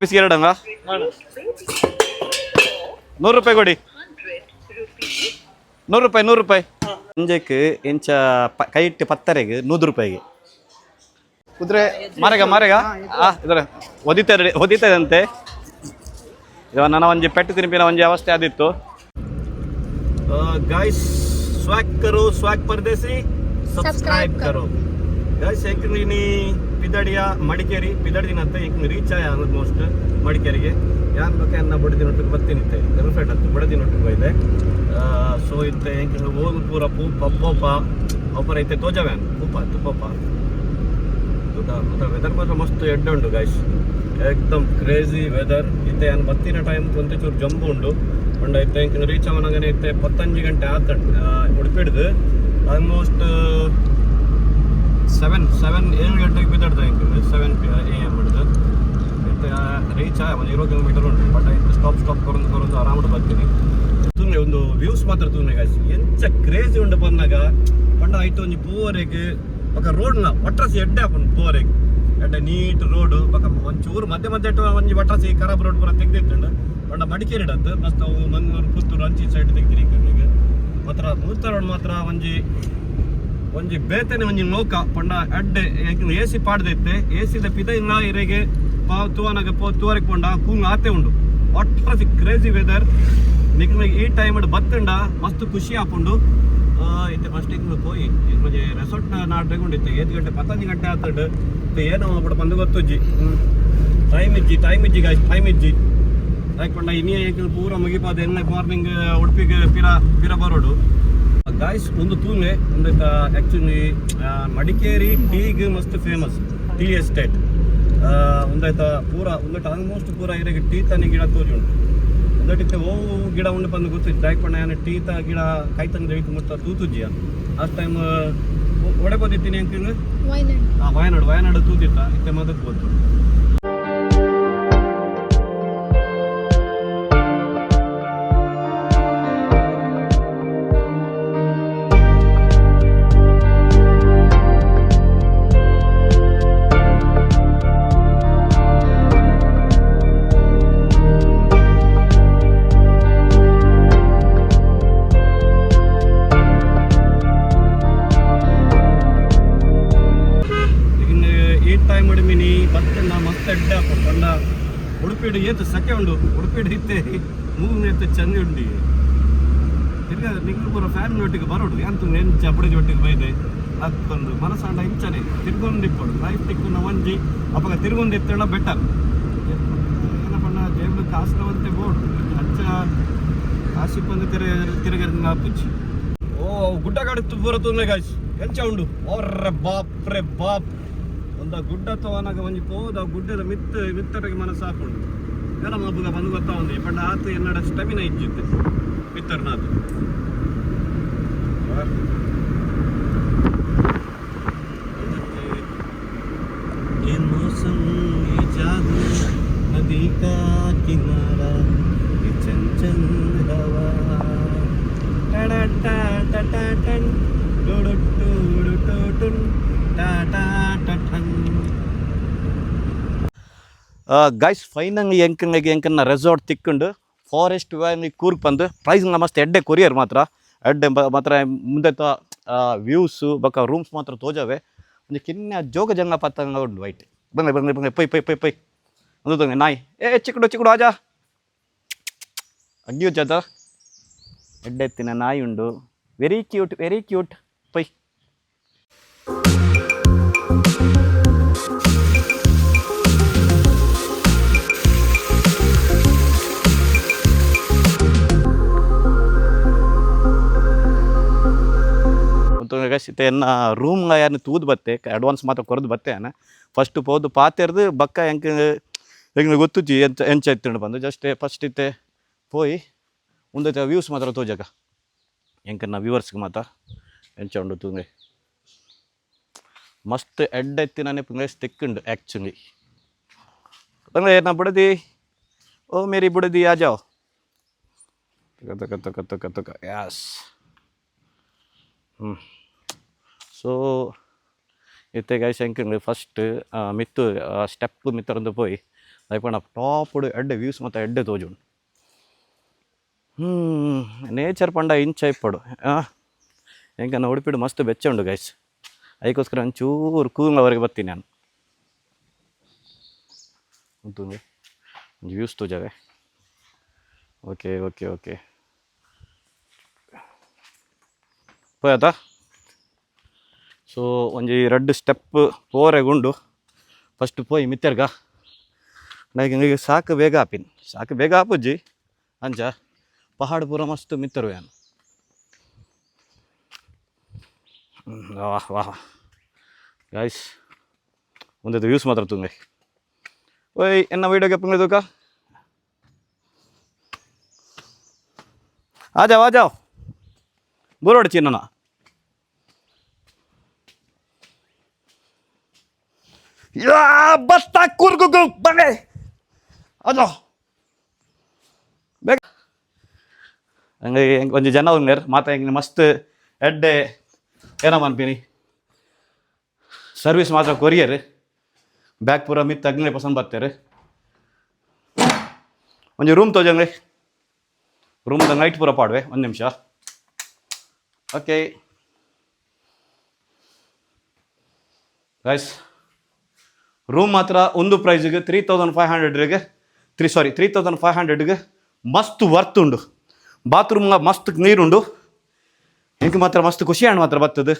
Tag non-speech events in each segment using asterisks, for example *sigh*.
ಪೀಸ್ಗೆ ಎರಡಂಗ ನೂರು ರೂಪಾಯಿ ಕೊಡಿ. ನೂರು ರೂಪಾಯಿ ನೂರು ರೂಪಾಯಿ. ಸಂಜೆക്ക് ಇಂಚ ಕೈ ಇಟ್ಟು ಪತ್ತರೆಗೆ ನೂರು ರೂಪಾಯಿಗೆ. ಕುದುರೆ. ಮಾರೆಗ ಮಾರೆಗ? ಆ ಇದರ. ಒದಿತಾರೆ ಒದಿತಾ ಇವಾಗ ನಾನು ನನ್ನ ಒಂಜಿ ಪೆಟ್ಟು ತಿರುಪಿನ ಒಂಜಿ ಅವಸ್ಥೆ ಆದಿತ್ತು. ಗಾಯ್ಸ್ ಸ್ವಾಗ್ ಕರು ಸ್ವಾಕ್ ಪರದೇಸಿ ಸಬ್ಸ್ಕ್ರೈಬ್ ಕರೋ. ಗಾಯ್ಸ್ ನೀ ಪಿದಡಿಯ, ಮಡಿಕೇರಿ ಪಿದಡಿನತ್ತ ಯಾಕಂದ್ರೆ ರೀಚ್ ಆಯ ಆಲ್ಮೋಸ್ಟ್ ಮಡಿಕೇರಿಗೆ. ಯಾನ್ ಬಗ್ಗೆ ಅನ್ನ ಬಡದಿನೊಟ್ಟಿಗೆ ಬರ್ತೀನಿತ್ತೆ ಗರ್ಲ್ಫ್ರೆಂಡ್ ಅಂತ ಬಡದಿನೊಟ್ಟಿಗೆ ಬೈದೆ ಸೊ ಇತ್ತೆ ಏಕೆ ಹೋಗು ಪೂರ ಪೂಪ, ಪೋಪ, ಒಬ್ಬರ ಐತೆ ತೋಜವ್ಯಾನ್ ಪೂಪ ತುಪ್ಪಪ್ಪ ವೆದರ್ ಮಾತ್ರ ಮಸ್ತ್ ಎಡ್ಡೆ ಉಂಡು ಗೈಸ್ ಏಕ್ದಮ್ ಕ್ರೇಜಿ ವೆದರ್ ಇತ್ತೆ ಯಾನ್ ಬತ್ತಿನ ಟೈಮ್ ಒಂಚೂರು ಜಂಬು ಉಂಡು ಉಂಡ ಐತೆ ಇಂಕ ರೀಚ್ ಅವನಾಗನೆ ಇತ್ತೆ, ಪತ್ತಂಜು ಗಂಟೆ ಆತ ಉಡುಪಿಡ್ದು. ಆಲ್ಮೋಸ್ಟ್ ಸೆವೆನ್ ಸೆವೆನ್ ಏಳು ಗಂಟೆಗೆ ಬಿದ್ದಾಡ್ದ ಇಂಕ ಸೆವೆನ್ ಎ ಎಮ್ ಹಿಡ್ದು ಇತ್ತೆ ರೀಚ್ ಆಯ ಒಂದು ಇರೋ ಕಿಲೋಮೀಟರ್ ಉಂಟು ಬಟ್ ಆಯ್ತು ಸ್ಟಾಪ್ ಸ್ಟಾಪ್ ಕೊರೊಂದು ಕೊರೊಂದು ಆರಾಮಡ್ ಬರ್ತೀನಿ ತೂನೆ ಒಂದು ವ್ಯೂಸ್ ಮಾತ್ರ ತೂನೆ ಗಾಯ್ಸ್ ಎಂಚ ಕ್ರೇಜಿ ಉಂಡು ಬಂದಾಗ ಪಂಡ ಆಯ್ತು ಒಂಜಿ ಪೂವರೆಗೆ ఒక రోడ్న వట్రసి ఎడ్డే అప్పుడు పోరే ఎడ్డ నీట్ రోడ్ ఒక ಒಂಚೂರು ಮಧ್ಯ ಮಧ್ಯ ಒಂಜಿ ವಟ್ರಸಿ ಖರಾಬ್ ರೋಡ್ ಪೂರ ತೆಗ್ದಿತ್ತಂಡ ಪಂಡ ಮಡಿಕೇರಿ ಇಡತ್ತು ಮಸ್ತ್ ಅವು ಮಂಗಳೂರು ಪುತ್ತೂರು ಅಂಚಿ ಸೈಡ್ ತೆಗ್ದಿರಿ ಈಗ ಮಾತ್ರ ಮೂರ್ತ ರೋಡ್ ಮಾತ್ರ ಒಂಜಿ ಒಂಜಿ ಬೇತನೆ, ಒಂಜಿ ನೋಕ, ಪಂಡ ಅಡ್ಡೆ ಎ ಸಿ ಪಾಡ್ದೈತೆ. ಎ ಸಿದ ಪಿದ ಇನ್ನ ಇರೆಗೆ ಪಾವ್ ತೂವನಾಗ ಪೋ ತೂವರೆಗೆ ಪಂಡ ಕೂಂಗ್ ಆತೆ ಉಂಡು. ಒಟ್ರಸಿ ಕ್ರೇಜಿ ವೆದರ್ ನಿಕ್ನ ಈ ಟೈಮ್ ಬತ್ತಂಡ, ಮಸ್ತ್ ಖುಷಿ ಆಪುಂಡು. ಇತ್ತೆ ಫಸ್ಟ್ ಇಂಗ್ ಪೋಯಿ. ಮಜೆ ರೆಸಾರ್ಟ್ ನಾಡ್ರೆಗೊಂಡಿತ್ತೆ ಏತ್ ಗಂಟೆ ಪತ್ತೊಂದು ಗಂಟೆ ಆತಡ್ ಇತ್ತೆ ಏನೋ ಅಪ್ಪಡ ಬಂದು ಗೊತ್ತುಜ್ಜಿ. ಟೈಮ್ ಇಜ್ಜಿ ಟೈಮ್ ಇಜ್ಜಿ ಗಾಯ್ಸ್ ಟೈಮ್ ಇಜ್ಜಿ. ಯಾಕೊಂಡ ಇನ್ನೇ ಪೂರ ಮುಗಿಪಾದ. ಎನ್ನ ಮಾರ್ನಿಂಗ್ ಉಡುಪಿಗೆ ಪಿರ ಪಿರ ಬರೋಡು. ಗಾಯ್ಸ್ ಒಂದು ತೂನೆ ಒಂದು ಆ್ಯಕ್ಚುಲಿ ಮಡಿಕೇರಿ ಟೀಗ್ ಮಸ್ತ್ ಫೇಮಸ್ ಟೀ ಎಸ್ಟೇಟ್ ಒಂದಾಯ್ತ ಪೂರ ಒಂದಟ್ಟು ಆಲ್ಮೋಸ್ಟ್ ಪೂರ ಇರೋ ಟೀ ತನಿ ಗಿಡ ತೋರಿ ಉಂಟು. ಒಂದಟ್ಟಿತ್ತೆ ಓ ಗಿಡ ಉಂಡು ಬಂದು ಗೊತ್ತಿತ್ತು. ದಾಯ್ಕೊಂಡ ಏನು ಟೀ ತ ಗಿಡ ಕಾಯ್ತಂಗ್ ಜೈತು ಮುಟ್ಟ ತೂತುಜ್ಜಿಯ. ಅಷ್ಟು ಟೈಮ್ ಒಡೆ ಬಂದಿತ್ತೀನಿ ಅಂತ ವಯನಾಡ್. ಆ ವಯನಾಡು ವಯನಾಡು ತೂತಿತ್ತ? ಇತ್ತೆ ಮದಕ್ಕೆ ಗೊತ್ತು ಏತು ಸಖೆ ಉಂಡು? ಉಡುಪಿಡು ಇತ್ತೆ. ಮೂಗು ಎತ್ತು ಚಂದ ಉಂಡಿ. ತಿರ್ಗ ಪೂರ ಫ್ಯಾನ್ ಒಟ್ಟಿಗೆ ಬರೋಡು. ಎಂತ ಎಂಚ ಬಡಿ ಒಟ್ಟಿಗೆ ಬೈದೆ? ಅದೊಂದು ಮನಸ್ಸಾಂಡ ಇಂಚನೆ. ತಿರ್ಗೊಂಡು ಇಪ್ಪಡು ಲೈಫ್ ತಿಕ್ಕುನ ಒಂಜಿ. ಅಪ್ಪಾಗ ತಿರ್ಗೊಂಡು ಎತ್ತೇಳ ಬೆಟರ್ ಏನಪ್ಪಣ್ಣ ಜೇಬು ಕಾಸ್ನವಂತೆ ಬೋರ್ಡು ಹಚ್ಚ ಕಾಸಿಪ್ಪಂದು ತಿರ, ತಿರುಗರಿನ ಪುಚ್ಚಿ. ಓ ಗುಡ್ಡ ಕಾಡುತ್ತು ಪೂರ ತೂನೆ ಗಾಯ್ಸ್. ಎಂಚ ಉಂಡು. ಅವ್ರ ಬಾಪ್ ರೇ ಬಾಪ್. ಒಂದ ಗುಡ್ಡ ತವನಾಗ ಒಂಜಿ ಪೋದ ಗುಡ್ಡದ ಮಿತ್ತ ಮಿತ್ತರಿಗೆ ಮನಸ್ಸು ಎಲ್ಲ ಮಬ್ಬುಗ ಬಂದು ಗೊತ್ತಾ ಒಂದು ಪಂಡ ಆತು ಎನ್ನಡ ಸ್ಟೆಮಿನ ಇಜ್ಜಿತ್ತು ಮಿತ್ತರ್ನಾತು ಗೈಸ್ ಫೈನಂಗ್ ಎಂಕಂಗೆ ಎಂಕನ್ನ ರೆಸಾರ್ಟ್ ತಿಕ್ಕೊಂಡು ಫಾರೆಸ್ಟ್ ವ್ಯಾನ್ ಕೂರ್ಗ್ ಬಂದು ಪ್ರೈಸ್ ಮಸ್ತ್ ಎಡ್ಡೆ ಕೊರಿಯರ್ ಮಾತ್ರ. ಎಡ್ಡೆ ಮಾತ್ರ ಮುಂದೆ ವ್ಯೂಸು ಬಕ್ಕ ರೂಮ್ಸ್ ಮಾತ್ರ ತೋಜವೆ. ಒಂದು ಕಿನ್ನ ಜೋಗ ಜಂಗ ಪತ್ತಂಗ ಉಂಡು ವೈಟ್ ಬಂದೆ ಬಂದೆ ಬಂದೆ ಪೈ ಪೈ ಪೈ ಪೈ ಒಂದು ತಂಗೆ ನಾಯಿ. ಏ ಚಿಕ್ಕಡು ಚಿಕ್ಕಡು ಆಜಾ ಅಗ್ಗಿ ಎಡ್ಡೆ ಎಡ್ಡೆತ್ತಿನ ನಾಯಿ ಉಂಡು. ವೆರಿ ಕ್ಯೂಟ್ ವೆರಿ ಕ್ಯೂಟ್ ಪೈ ಎನ್ನ ರೂಮ್ ಯಾರು ತೂದು ಬತ್ತೆ ಅಡ್ವಾನ್ಸ್ ಮಾತ್ರ ಕೊರದು ಬತ್ತೆ ಫಸ್ಟ್ ಪೋದು ಪಾತೆರ್ದು ಬಕ್ಕ ಹೆಂಗೆ ಹೆಂಗೆ ಗೊತ್ತುಜಿ ಎಂಚ ಎಂಚ ಎತ್ತಿಂಡು ಬಂದು. ಜಸ್ಟ್ ಫಸ್ಟ್ ಇತ್ತೆ ಪೋಯಿ ಮುಂದೆ ವ್ಯೂಸ್ ಮಾತ್ರ ತೋಜಕ. ತೋಜಗ ನಾ ವ್ಯೂವರ್ಸ್ಗೆ ಮಾತ್ರ ಎಂಚ ಉಂಡು ತೂಂಗೆ. ಮಸ್ತ್ ಎಡ್ ಎತ್ತಿನ ಪ್ಲೇಸ್ ತಿಕ್ಕುಂಡು ಆ್ಯಕ್ಚುಲಿ ತಂಗ ನಾ ಬುಡದಿ? ಓ, ಮೇರಿ ಬುಡದಿ ಯಾಜಾವ್ ಜಾವ್? ತಕ ತಕ ತಕ ತಕ ತಕ. ಯಾಸ್ ಹ್ಞೂ ಸೋ ಇತ್ತೆ ಗಾಯ್ಸ್ ಎಂಕ್ ಫಸ್ಟ್ ಆ, ಮಿತ್ತು ಸ್ಟೆಪ್ ಮಿತ್ತರಂದು ಪೋಯಿ. ದೈ ಪಂಡ ಟಾಪುಡು ಎಡ್ಡೆ ವ್ಯೂಸ್ ಮಾತ ಎಡ್ಡೆ ತೋಜುಂಡು ಹ್ಮ್ ನೇಚರ್ ಪಂಡ ಇಂಚಾಯಪ್ಪಡು ಹಾ ಎಂಕೆನ ಉಡುಪಿಡು ಮಸ್ತ್ ಬೆಚ್ಚ ಉಂಡು ಗಾಯ್ಸ್ ಐಕೋಸ್ಕರ ಒಂಚೂರು ಕೂಗ್ಲವರೆಗೆ ಬತ್ತೀನಿ ನಾನು. ಉಂತುಂಡು ಒಂಜಿ ವ್ಯೂಸ್ ತೋಜವೆ. ಓಕೆ ಓಕೆ ಓಕೆ ಪೋಯತ సో ಒಂಜಿ ರಡ್ಡ್ ಸ್ಟೆಪ್ ಪೋರೆಗುಂಡು ಫಸ್ಟ್ ಪೋಯಿ ಮಿತ್ತೆರ್ಗ. ನನಗೆ ಹಿಂಗೆ ಸಾಕು ಬೇಗ ಆಪಿನ್. ಸಾಕು ಬೇಗ ಆಪುಜ್ಜಿ. ಅಂಚ ಪಹಾಡ್ ಪೂರ ಮಸ್ತ್ ಮಿತ್ತರು ಏನು ವಾಹ್ ವಾಹ್ ಗಾಯ್ಸ್ ಒಂದದು ವ್ಯೂಸ್ ಮಾತ್ರ ತುಂಗೆ. ಓಯ್, ಎನ್ನ ವೀಡಿಯೋಗೆ ಪಂಗೆ ತೂಕ? ಆಜಾವ್ ಜಾವ್ ಆ ಜಾವ್ ಯಾ ಬಸ್ತ ಕುರ್ಗುಗು ಬಂಗೆ ಅದು. ಬೇಗ. ಹಂಗೆ ಹೆಂಗೆ, ಒಂಜಿ ಜನ ಉಂಗ್ಲೇರ್ ಮಾತ ಹೆಂಗೆ ಮಸ್ತ್ ಎಡ್ಡೆ ಏನಮ್ಮ ಮನ್ಪಿನಿ. ಸರ್ವಿಸ್ ಮಾತ್ರ ಕೊರಿಯರ್. ಬ್ಯಾಕ್ ಪೂರ ಮಿತ್ ಅಗ್ನೇ ಪಸಂದ್ ಬರ್ತಾರೆ ಒಂದು ರೂಮ್ ತೋಜಂಗೆ ರೂಮ್ದ ನೈಟ್ ಪೂರ ಪಾಡ್ವೆ, ಒಂದು ನಿಮಿಷ. ಓಕೆ ಗೈಸ್ ರೂಮ್ ಮಾತ್ರ ಒಂದು ಪ್ರೈಸಿಗೆ three thousand five ಹಂಡ್ರೆಡ್ಗೆ three sorry three thousand five ಹಂಡ್ರೆಡ್ಗೆ ಮಸ್ತ್ ವರ್ತ್ ಉಂಡು. ಬಾತ್ರೂಮ್ ಮಸ್ತ್ ನೀರುಂಡು. ಮಾತ್ರ ಮಸ್ತ್ ಖುಷಿ കുശിയാണ് ಮಾತ್ರ പത്തത്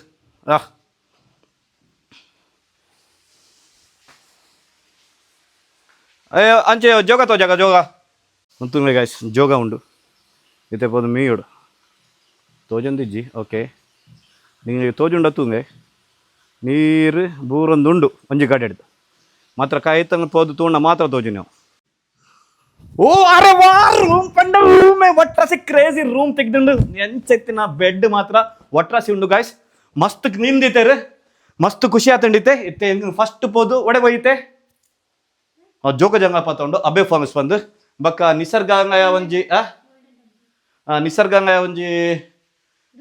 ಅಯ್ಯೋ ಅಂಚೆ ಜೋಗ ತೋ ಜಾಗ, ಜೋಗ. ಮತ್ತು ಗಾಯ್ಸ್ ಜೋಗ ಉಂಡು. ಇತ್ತೆ ಬೋದು ಮೀಡು ತೋಜೊಂದಿಜ್ಜಿ, ಓಕೆ. ನಿಮಗೆ ತೋಜುಂಡ ತೂಂಗೆ. ನೀರು, ಬೂರೊಂದುಂಡು, ಒಂಜಿ ಗಾಡಿ ಹಿಡ್ದು. ಮಾತ್ರ ಕಾಯ್ತಂಗ ಪೋದು ತೂಂಡ ಮಾತ್ರ ತೋಜು ನೀವು. ಓ, ಅರೆ ವಾ ರೂಮ್ ಕಂಡ ರೂಮೇ ಒಟ್ರಾಸಿ ಕ್ರೇಜಿ ರೂಮ್ ತೆಗ್ದುಂಡು. ಎಂಚೆತ್ತಿನ ಬೆಡ್ ಮಾತ್ರ ಒಟ್ರಾಸಿ ಉಂಡು ಗಾಯ್ಸ್ ಮಸ್ತ್ ನಿಂದಿತ್ತೇರು ಮಸ್ತ್ ಖುಷಿ ಆತಂಡಿತೆ. ಇತ್ತೆ ಫಸ್ಟ್ ಪೋದು ಒಡೆ ಒಯ್ತೆ. ಜೋಗ ಜಂಗ ತಗೊಂಡು ಅಬೆ ಫಾರ್ಮ್ಸ್ ಬಂದು. ಬಕ್ಕ ನಿಸರ್ಗಾಂಗಯ ಒಂಜಿ, ಆ? ನಿಸರ್ಗಾಂಗಯ ಒಂಜಿ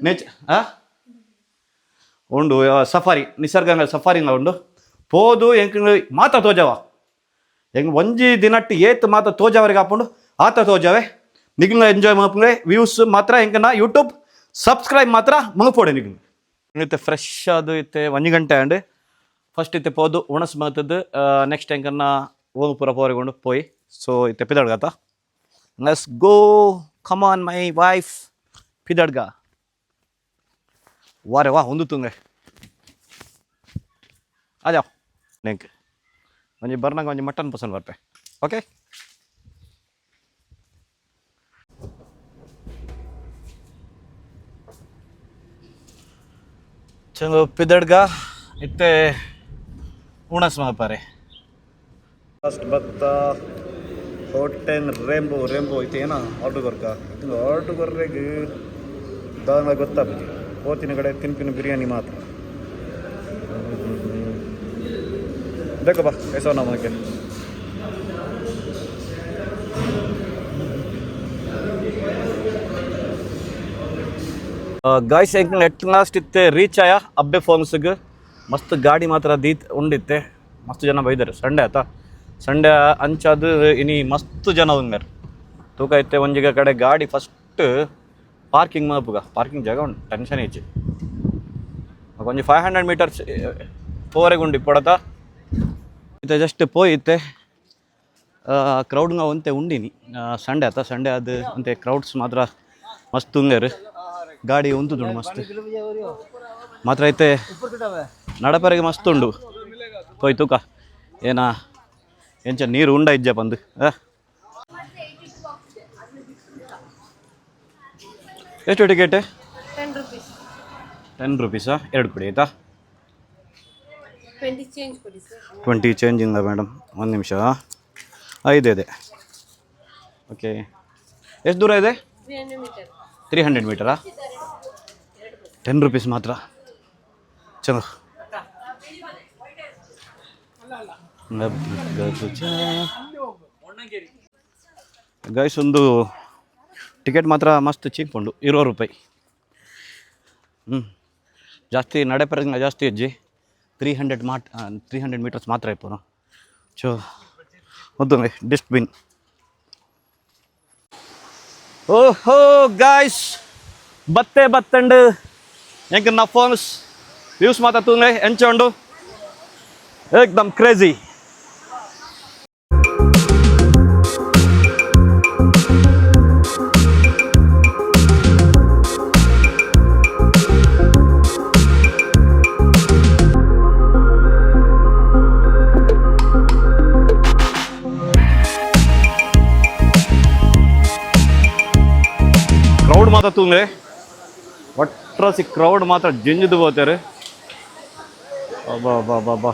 ನೇಚ ಆ? ಉಂಡು ಸಫಾರಿ ನಿಸರ್ಗಂಗ ಸಫಾರಿಂಗ ಉಂಡು. ಪೋದು ಎಂಕ್ ಮಾತ ತೋಜವ ಹೆಂಗ್ ಒಂಜಿ ದಿನಟ್ಟು ಏತ್ ಮಾತ ತೋಜವರಿಗೆ ಹಾಕೊಂಡು ಆತ ತೋಜವೆ ನಿಗ್ಲ ಎಂಜಾಯ್ ಮಾಡ್ಕೊಂಡ್ರೆ ವ್ಯೂಸ್ ಮಾತ್ರ ಹೆಂಗನ ಯೂಟ್ಯೂಬ್ ಸಬ್ಸ್ಕ್ರೈಬ್ ಮಾತ್ರ ಮುಗಿಪೋಡೆ ನಿಗ್ಲು ಇತ್ತೆ ಫ್ರೆಶ್ ಅದು ಇತ್ತೆ ಒಂಜಿ ಗಂಟೆ ಅಂಡ್ ಫಸ್ಟ್ ಇತ್ತೆ ಪೋದು ಉಣಸ್ ಮಾತದ್ದು ನೆಕ್ಸ್ಟ್ ಹೆಂಗನ್ನ ಓದು ಪೂರ ಪೋರೆಗೊಂಡು ಪೋಯ್ ಸೊ ಇತ್ತೆ ಪಿದಡ್ಗಾತ let's go come on my wife ಪಿದಡ್ಗ ವಾರೆ ವಾ ಒಂದು ತುಂಗೆ ಆಜಾವ್ ನೆಂಕ್ ಒಂಜಿ ಬರ್ನಂಗ ಒಂಜಿ ಮಟನ್ ಪಸಂದ್ ಬರ್ಪೆ ಓಕೆ ಚಂಗು ಪಿದಡ್ಗ ಇತ್ತೆ ಉಣಸ್ ಮಾಪಾರೆ ಫಸ್ಟ್ ಬತ್ತ ಹೋಟೆನ್ ರೇಂಬೋ ರೇಂಬೋ ಐತೆ ಏನ? ಆರ್ಡ್ರ್ ಬರ್ಕ ಇದು ಆರ್ಡ್ರ್ ಬರ್ರೆಗೆ ದಾನ ಗೊತ್ತಾಗ್ಬಿಟ್ಟು ಹೋತಿನ ಕಡೆ ತಿನ್ಪಿನ ಬಿರಿಯಾನಿ ಮಾತ್ರ. ಬೇಕಪ್ಪ ಕೈಸೋ ನಮಗೆ ಗಾಯ್ಸ್ ಎಂಕಲ್ ಎಟ್ ಲಾಸ್ಟ್ ಇತ್ತೆ ರೀಚ್ ಆಯ ಅಬ್ಬೆ ಫಾಲ್ಸ್ಗೆ ಮಸ್ತ್ ಗಾಡಿ ಮಾತ್ರ ದೀತ್ ಉಂಡಿತ್ತೆ ಮಸ್ತ್ ಜನ ಬೈದರು ಸಂಡೆ ಆತ ಸಂಡೆ ಅಂಚಾದ ಇನಿ ಮಸ್ತ್ ಜನ ಉಂದಾರೆ ತೂಕ ಇತ್ತೆ ಒಂಜಿಗ ಕಡೆ ಗಾಡಿ ಫಸ್ಟ್ ಪಾರ್ಕಿಂಗ್ ಮಾಪುಗ ಪಾರ್ಕಿಂಗ್ ಜಾಗ ಉಂಟು ಟೆನ್ಷನ್ ಇಚ್ಚಿ ಒಂಜಿ ಫೈವ್ ಹಂಡ್ರೆಡ್ ಮೀಟರ್ಸ್ ಓವರೆಗೆ ಉಂಡು ಇಪ್ಪಡತಾ ಇತ್ತೆ ಜಸ್ಟ್ ಪೋಯಿತ್ತೆ. ಕ್ರೌಡ್ಗ ಒಂತೆ ಉಂಡಿನಿ. ಸಂಡೆ ಆತ ಸಂಡೆ ಅದು ಅಂತೆ ಕ್ರೌಡ್ಸ್ ಮಾತ್ರ ಮಸ್ತ್ ಉಂಗರು ಗಾಡಿ ಉಂತುದುಂಡು ಮಸ್ತ್. ಮಾತ್ರ ಐತೆ ನಡಪರೆಗೆ ಮಸ್ತ್ ಉಂಡು. ಪೋಯ್ ತೂಕ. ಏನ ಎಂಚ ನೀರು ಉಂಡ ಇಜ್ಜ ಬಂದು? ಎಷ್ಟು ಟಿಕೆಟ್ ಟೆನ್ ರುಪೀಸಾ ಎರಡು ಕೊಡಿ ಆಯ್ತಾ? ಟ್ವೆಂಟಿ ಚೇಂಜ್ ಇಂದ ಮೇಡಮ್ ಒಂದು ನಿಮಿಷ ಐದು ಇದೆ ಓಕೆ ಎಷ್ಟು ದೂರ ಇದೆ? Three hundred metre ten rupees ಮಾತ್ರ. ಚಲೋ. ಗೈಸ್ ಒಂದು ಟಿಕೆಟ್ ಮಾತ್ರ ಮಸ್ತ್ ಚೀಪ್ ಉಂಡು ಇರೋ ರೂಪಾಯಿ. ಹ್ಞೂ ಜಾಸ್ತಿ ನಡೆಪರಂಗ ಜಾಸ್ತಿ ಅಜ್ಜಿ. ತ್ರೀ ಹಂಡ್ರೆಡ್ ಮಾಟ್ ತ್ರೀ ಹಂಡ್ರೆಡ್ ಮೀಟರ್ಸ್ ಮಾತ್ರ ಇಪ್ಪನು. ಚೋ ಮೊತ್ತೊಂದು ಡಸ್ಟ್ಬಿನ್ ಓಹೋ ಗಾಯ್ಸ್ ಬತ್ತೆ ಬತ್ತಂಡು ಹೆಂಗೆ ನಾ ಫೋನ್ಸ್ ವ್ಯೂಸ್ ಎಂಚ ಎಂಚೊಂಡು ಏಕ್ದಮ್ ಕ್ರೇಜಿ ಒಟ್ರಾಸಿ ಕ್ರೌಡ್ ಮಾತ್ರ ಜಂಜಿದು ಹೋಗ್ತಾರೆ. ಅಬ್ಬಾ ಅಬ್ಬಾ ಅಬ್ಬಾ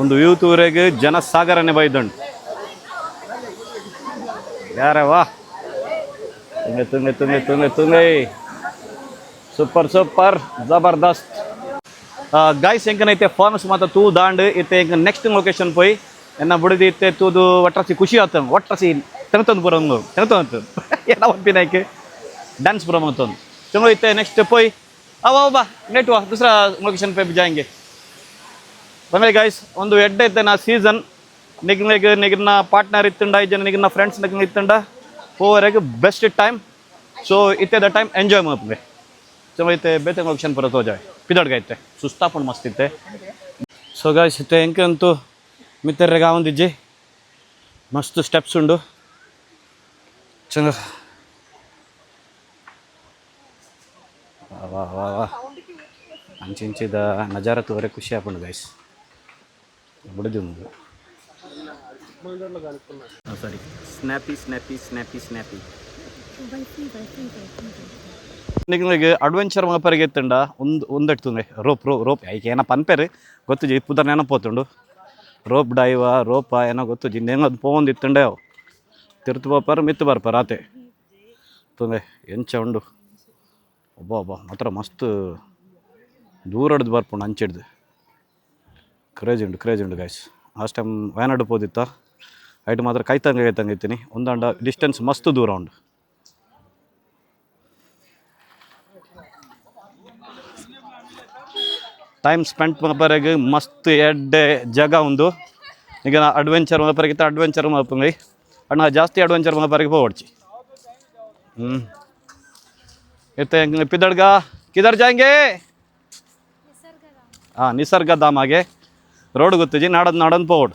ಒಂದು ವ್ಯೂ ತೂರೆಗೆ ಜನ ಸಾಗರನೆ ಬೈದಂಡು ಯಾರೇ ವಾ. ತುಂಗೆ ತುಂಗೆ ತುಂಗೆ ತುಂಗೆ ತುಂಗೆ. ಸೂಪರ್ ಸೂಪರ್, ಜಬರ್ದಸ್ತ್. ಗಾಯ್ಸ್ ಎಂಕನೈತೆ ಫಾರ್ಮ್ಸ್ ಮಾತ್ರ ತೂ ದಾಂಡ್. ಇತ್ತೆ ಎಂಕ ನೆಕ್ಸ್ಟ್ ಲೊಕೇಶನ್ ಪೋಯ್. ಎನ್ನ ಬುಡಿದಿ ಇತ್ತೆ, ತೂದು ಒಟ್ರಸಿ ಖುಷಿ ಆತ ಒಟ್ರಸಿ ತೆನತೊಂದು ಬರೋಂಗು ತೆನತೊಂದು ಏನ *laughs* ಒಂಪಿನಾಯ್ಕೆ ಡ್ಯಾನ್ಸ್ ಬರೋಮಂತೊಂದು ಚಂಗೋ ಇತ್ತೆ ನೆಕ್ಸ್ಟ್ अब अब नेट हुआ दूसरा लोकेशन पे भी जाएंगे ಬನ್ನಿ ಗಾಯ್ಸ್ ಒಂದು ಎಡ್ಡೆ ಇತ್ತೆ ನಾ ಸೀಸನ್ ನಿಗ್ ನಿಗ್ ನಿಗ್ನ ಪಾರ್ಟ್ನರ್ ಇತ್ತಂಡ ಐದು ಜನ ನಿಗ್ನ ಫ್ರೆಂಡ್ಸ್ ನಿಗ್ ಇತ್ತಂಡ. ಹೋವರೆಗೆ ಬೆಸ್ಟ್ ಟೈಮ್ ಸೊ ಇತ್ತೆ ದ ಟೈಮ್ ಎಂಜಾಯ್ ಮಾಡ್ಬೇಕು. ಚಲೋ ಐತೆ ಬೇತೆ ಆಪ್ಷನ್ ಬರೋದು ಹೋಜಾಯ್ ಪಿದಡ್ಗೈತೆ ಸುಸ್ತಾಪುಂಡು ಮಸ್ತ್ ಇತ್ತೆ ಸೊ ಗಾಯ್ಸ್ ಇತ್ತೆ ಹೆಂಗೆ ಅಂತೂ ಮಿತ್ತರ್ರೆಗೆ ಆವಂದಿಜ್ಜಿ ಮಸ್ತ್ ಸ್ಟೆಪ್ಸ್ ಉಂಡು. ಚಂದ ವಾ ವಾ ವಾ ಅಂಚಿಂಚಿದ ನಜಾರ ತೋರೆ ಖುಷಿ ಆಪುಂಡು ಗೈಸ್ ಬಿಡದು ಸಾರಿ ಸ್ನ್ಯಾಪಿ ಸ್ನ್ಯಾಪಿ ಸ್ನ್ಯಾಪಿ ಸ್ನ್ಯಾಪಿ ನಿಮಗೆ ಅಡ್ವೆಂಚರ್ ಮಪರಿಗೆ ಎತ್ತಂಡ ಒಂದು ಒಂದೆಟ್ತುಂದೆ ರೋಪ್ ರೋ ರೋಪ್ ಐಕೆ ಏನೋ ಪನ್ಪೇರು ಗೊತ್ತು ಜಿ ಪುದರ್ ನೆನಪೋತುಂಡು ರೋಪ್ ಡೈವ ರೋಪ ಏನೋ ಗೊತ್ತು ಜಿ ಹೆಂಗೆ ಅದು ಪೋಂದು ಇತ್ತಂಡೆ ಅವು ತಿರ್ತು ಬರ್ಪಾರ ಮಿತ್ತು ಬರ್ಪಾರ ಆತೆ ತುಂದೆ ಎಂಚ ಉಂಡು ಒಬ್ಬ ಒಬ್ಬ ಮಾತ್ರ ಮಸ್ತ್ ದೂರ ಹಿಡ್ದು ಬರ್ಪುಂಡು ಅಂಚಿಡ್ದು ಕ್ರೇಜ್ ಉಂಡು ಕ್ರೇಜ್ ಉಂಡು ಗಾಯ್ಸ್ ಲಾಸ್ಟ್ ಟೈಮ್ ವಯನಾಡು ಹೋದಿತ್ತ ಐಟ್ ಮಾತ್ರ ಕೈತಂಗೆ ಕೈತಂಗೆ ಇತ್ತೀನಿ. ಒಂದಂಡ ಡಿಸ್ಟೆನ್ಸ್ ಮಸ್ತ್ ದೂರ ಉಂಡು ಟೈಮ್ ಸ್ಪೆಂಡ್ ಮಪರೆಗೆ ಮಸ್ತ್ ಎಡ್ಡೆ ಜಾಗ ಒಂದು ಈಗ ಅಡ್ವೆಂಚರ್ ಮಪರೆಗಿತ್ತ ಅಡ್ವೆಂಚರ್ ಮಪಂಗೈ ಅಣ್ಣ, ಜಾಸ್ತಿ ಅಡ್ವೆಂಚರ್ ಮಪರೆಗೆ ಹೋಗಿ ಹ್ಞೂ ಇತ್ತೆ ಪಿದಡ್ಗ ಕಿದರ್ ಜಾಂಗೆ ಹಾಂ ನಿಸರ್ಗ ಧಾಮಾಗೆ ರೋಡ್ ಗೊತ್ತಿಜಿ ನಾಡದ್ ನಾಡನ್ ಪೋಡ್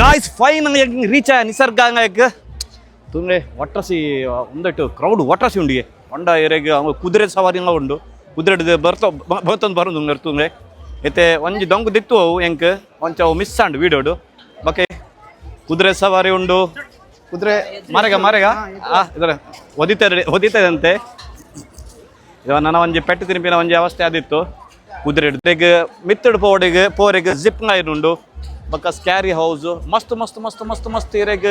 ಗಾಯ್ಸ್ ಫೈನ್ ರೀಚ್ ಆಯ ನಿಸರ್ಗ ಹಂಗಾಯಕ್ ತುಂಗೆ ಒಟ್ರಸಿ ಒಂದಟ್ಟು ಕ್ರೌಡ್ ಒಟ್ರಸಿ ಉಂಡಿಗೆ. ಹೊಂಡ ಏರಿಯಾಗೆ ಅವ ಕುದುರೆ ಸವಾರಿ ಎಲ್ಲ ಉಂಡು ಕುದುರೆ ಬರ್ತ ಬರ್ತಂದು ಬರೋದು ತುಂಬ ಐತೆ ಒಂಜಿ ದೊಂಗು ದಿತ್ತು ಅವು ಎಂಕ್ ಒಂಚ ಅವು ಮಿಸ್ ಆಂಡು ವೀಡಿಯೋಡು. ಓಕೆ ಕುದುರೆ ಸವಾರಿ ಉಂಡು. ಕುದುರೆ ಮರೆಗ ಮರೆಗ? ಆ ಇದರ ಒದಿತದೆ ಒದಿತದಂತೆ. ಇವಾಗ ನನ್ನ ಒಂಜಿ ಪೆಟ್ಟು ತಿನ್ಪಿನ ಒಂಜಿ ಅವಸ್ಥೆ ಆದಿತ್ತು. ಕುದುರೆ ಮಿತ್ತಡು ಪೋಡಿಗೆ ಪೋರೆಗೆ ಜಿಪ್ ಉಂಡು ಬಕ್ಕ ಸ್ಕ್ಯಾರಿ ಹೌಸ್ ಮಸ್ತ್ ಮಸ್ತ್ ಮಸ್ತ್ ಮಸ್ತ್ ಮಸ್ತ್ ಏರಿಯಾಗ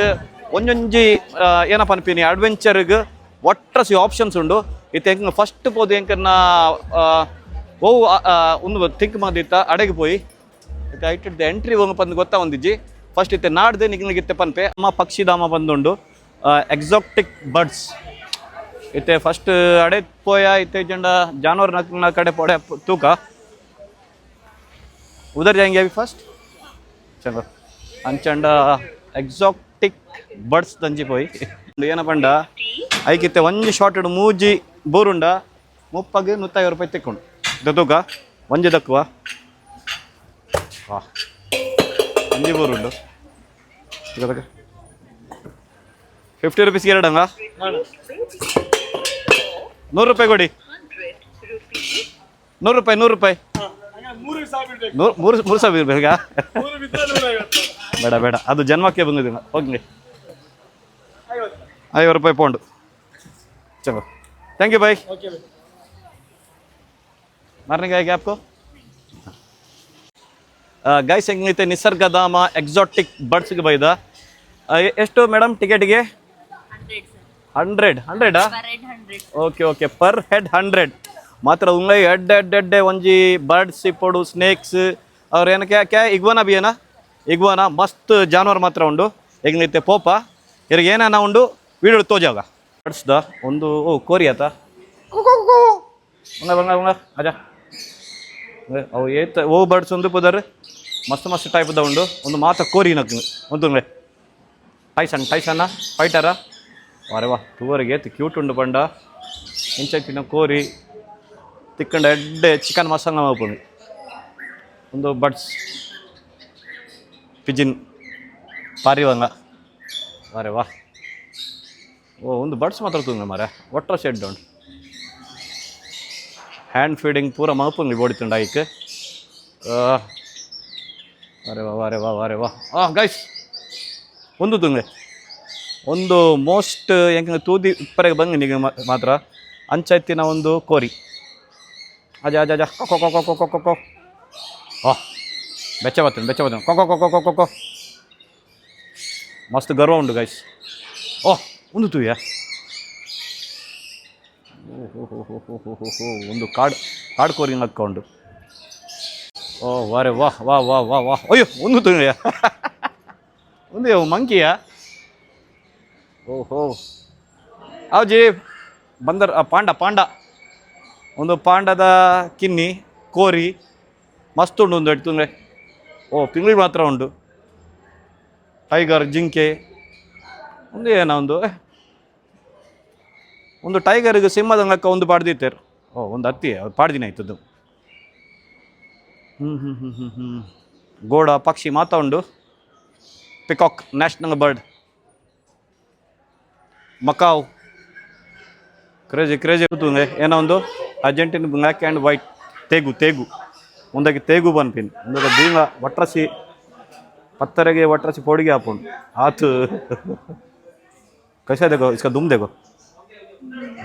ಒಂಜೊಂಜಿ ಏನಪ್ಪ ಅನ್ಪಿನಿ ಅಡ್ವೆಂಚರ್ಗೆ ಒಟ್ಟಸಿ ಆಪ್ಷನ್ಸ್ ಉಂಡು. ಇತ್ತೆ ಹೆಂಗೆ ಫಸ್ಟ್ ಪೋದು ಹೆಂಕನ್ನ ಓ ಒಂದು ಥಿಂಕ್ ಮಾಡಿತ್ತ ಅಡೆಗೆ ಪೋಯಿ. ಇತ್ತೆ ದ ಎಂಟ್ರಿ ಹೋಗಿ ಬಂದು ಗೊತ್ತಾ ಒಂದಿಜ್ಜಿ. ಫಸ್ಟ್ ಇತ್ತೆ ನಾಡ್ದು ನಿಗ್ನಿಗಿತ್ತೆ ಪನ್ಪೆ ಅಮ್ಮ ಪಕ್ಷಿಧಾಮ ಬಂದುಂಡು. ಎಕ್ಸಾಕ್ಟಿಕ್ ಬರ್ಡ್ಸ್ ಇತ್ತೆ ಫಸ್ಟ್ ಅಡೆ ಪೋಯ, ಇತ್ತೆ ಜಂಡ ಜಾನುವಾರು ಕಡೆ ಪೋಡೆ, ತೂಕ. ಉದರ್ ಜಾಂಗೆ ಫಸ್ಟ್ ಚಂದ. ಅಂಚಂಡ ಎಕ್ಸಾಕ್ಟಿಕ್ ಬರ್ಡ್ಸ್ ದಂಜಿ ಪೋಯ್. ಏನ ಪಂಡ ಐಕಿತ್ತೆ ಒಂಜಿ ಶಾರ್ಟ್ ಮೂಜಿ ಬೋರುಂಡ ಮುಪ್ಪಗೆ ನೂತ್ತೈವತ್ತು ರೂಪಾಯಿ ತೆಕ್ಕೊಂಡು. ಇದು ತೂಕ ಒಂಜಿ ದಕ್ಕುವ. ಹಾ ಒಂಜಿ ಬೋರುಂಡು ಫಿಫ್ಟಿ ರುಪೀಸ್ಗೆ ಎರಡಂಗ? ನೂರು ರೂಪಾಯಿ ಕೊಡಿ. ನೂರು ರೂಪಾಯಿ ನೂರು ರೂಪಾಯಿ. ನೂರು ಮೂರು ಮೂರು ಸಾವಿರ ಬೇಡ ಬೇಡ. ಅದು ಜನ್ಮಕ್ಕೆ ಬಂದಿದ್ದೀನಿ ಓಕೆ ಐವತ್ತು ರೂಪಾಯಿ ಪೌಂಡು. ಚಲೋ. ಥ್ಯಾಂಕ್ ಯು ಬಾಯ್ ಮಾರ್ನಿಂಗ್ ಆಗಿ ಆಪ್ಕು? ಗೈಸ್ ಹೆಂಗೈತೆ? ನಿಸರ್ಗಧಾಮ ಎಕ್ಸಾಟಿಕ್ ಬರ್ಡ್ಸ್ಗೆ ಬೈದ ಎಷ್ಟು ಮೇಡಮ್ ಟಿಕೆಟ್ಗೆ hundred ಹಂಡ್ರೆಡಾ okay okay per head hundred ಮಾತ್ರ ಉಂಗೈ ಎಡ್ಡೆ ಎಡ್ಡೆ ಎಡ್ಡೆ, ಒಂಜಿ ಬರ್ಡ್ಸ್ ಇಪ್ಪಡು ಸ್ನೇಕ್ಸ್ ಅವ್ರು ಏನಕ್ಕೆ ಕ್ಯಾ ಇಗ್ವಾನ ಬಿ ಏನ? ಇಗ್ವಾನ, ಮಸ್ತ್ ಜಾನುವಾರು ಮಾತ್ರ ಉಂಡು. ಹೆಂಗೈತೆ ಪೋಪ. ಇವ್ರಿಗೆ ಏನ ಉಂಡು? ವೀಡಿಯೋ ತೋಜಾಗ ಬರ್ಡ್ಸ್ದ ಒಂದು, ಓ, ಕೋರಿ ಆತ. ಬಂಗ ಬಂಗ ಬಂಗ ಅಜಾ ಅವು ಏತ್, ಓ ಬರ್ಡ್ಸ್ ಒಂದು ಪುದರ್. ಮಸ್ತ್ ಮಸ್ತ್ ಟೈಪ್ದ ಉಂಡು. ಒಂದು ಮಾತ ಕೋರಿ ನಕ್ಕು ಒಂದು ಟೈಸನ್ ಟೈಸನ್ನ ಫೈಟರ ವಾರೆ ವಾ, ತೂವರಿಗೆ ಏತ್ ಕ್ಯೂಟ್ ಉಂಡು ಪಂಡ. ಇಂಚಕ್ಕಿನ ಕೋರಿ. ತಿಕ್ಕಂಡ ಎಡ್ಡೆ ಚಿಕನ್ ಮಸಾಲ ಮಾಡ್ಬೋದು. ಒಂದು ಬಡ್ಸ್, ಪಿಜಿನ್ ಪಾರಿವಂಗ ವಾರೆ ವಾ. ಓ, ಒಂದು ಬಡ್ಸ್ ಮಾತ್ರ ತುಂಬ ಮಾರೆ. ಒಟ್ರ ಶೆಡ್ ಉಂಟು. ಹ್ಯಾಂಡ್ ಫೀಡಿಂಗ್ ಪೂರ ಮಲ್ಪುಂಗಿ ಬೋಡಿತುಂಡು ಐಕ್ ವಾರೆ ವಾ ವಾರೆ ವಾ ವಾರೆ ವಾ. ಆ ಗೈಸ್ ಒಂದು ತುಂಗೆ ಒಂದು ಮೋಸ್ಟ್ ಹೆಂಗೆ, ತೂದಿ, ಇಪ್ಪರೆಗೆ ಬಂದು ನಿಮಗೆ ಮಾತ್ರ. ಅಂಚಾಯ್ತಿನ ಒಂದು ಕೋರಿ. ಅಜ ಅಜ ಅಜ ಕೊಕೊ ಕೊ ಕೊ ಕೊಕೊ ಓ ಬೆಚ್ಚ ಬರ್ತೇನೆ ಬೆಚ್ಚ ಬರ್ತೇನೆ ಕೊಕೊ ಕೊ ಕೊ ಕೊಕೊ ಮಸ್ತ್ ಗರ್ವ ಉಂಡು ಗೈಸ್ ಓ ಒಂದು ತೂಯ ಒಂದು ಕಾಡು ಕಾಡು ಕೋರಿಂಗ್ ಹಾಕ್ಕೊಂಡು ಓ ವಾರೆ ವಾಹ್ ವಾ ವಾ ವಾ ವಾ ಅಯ್ಯೋ ಒಂದು ತುಳಿಯ ಒಂದು ಮಂಕಿಯ ಓಹೋ ಅವಜಿ ಬಂದರ್ ಪಾಂಡ ಪಾಂಡ ಒಂದು ಪಾಂಡದ ಕಿನ್ನಿ, ಕೋರಿ ಮಸ್ತ್ ಉಂಡು ಒಂದು ಎಡ್ತುಂದ್ರೆ ಓ ಪಿಂಗ್ಳಿ ಮಾತ್ರ ಉಂಡು. ಟೈಗರ್, ಜಿಂಕೆ, ಒಂದು ಏನೋ ಒಂದು ಒಂದು ಟೈಗರಿಗೆ ಸಿಂಹದ ಒಂದು ಪಾಡ್ದಿತ್ತೇರು. ಓ, ಒಂದು ಹತ್ತಿ ಅವ್ರು ಪಾಡ್ದಿನ ಆಯ್ತದ್ದು ಹ್ಞೂ ಹ್ಞೂ ಹ್ಞೂ ಹ್ಞೂ ಹ್ಞೂ ಗೋಡ, ಪಕ್ಷಿ ಮಾತಾ ಉಂಡು. Peacock, national bird. Macaw. Crazy crazy, ಏನೋ ಒಂದು. ಅರ್ಜೆಂಟಿನ ಬ್ಲ್ಯಾಕ್ ಆ್ಯಂಡ್ ವೈಟ್ ತೇಗು ತೇಗು. ಒಂದಾಗಿ ತೇಗು ಬನ್ಪಿನ್ ಒಂದಾಗ ಬೀಂಗ ಒಟ್ರಸಿ ಪತ್ತರೆಗೆ ಒಟ್ರಸಿ ಪೋಡಿಗೆ ಹಾಪುಂಡು ಆತು. ಕಸ ದೇಗೋ ಇಸ್ಕ ದುಮ್ ದೇಗೋ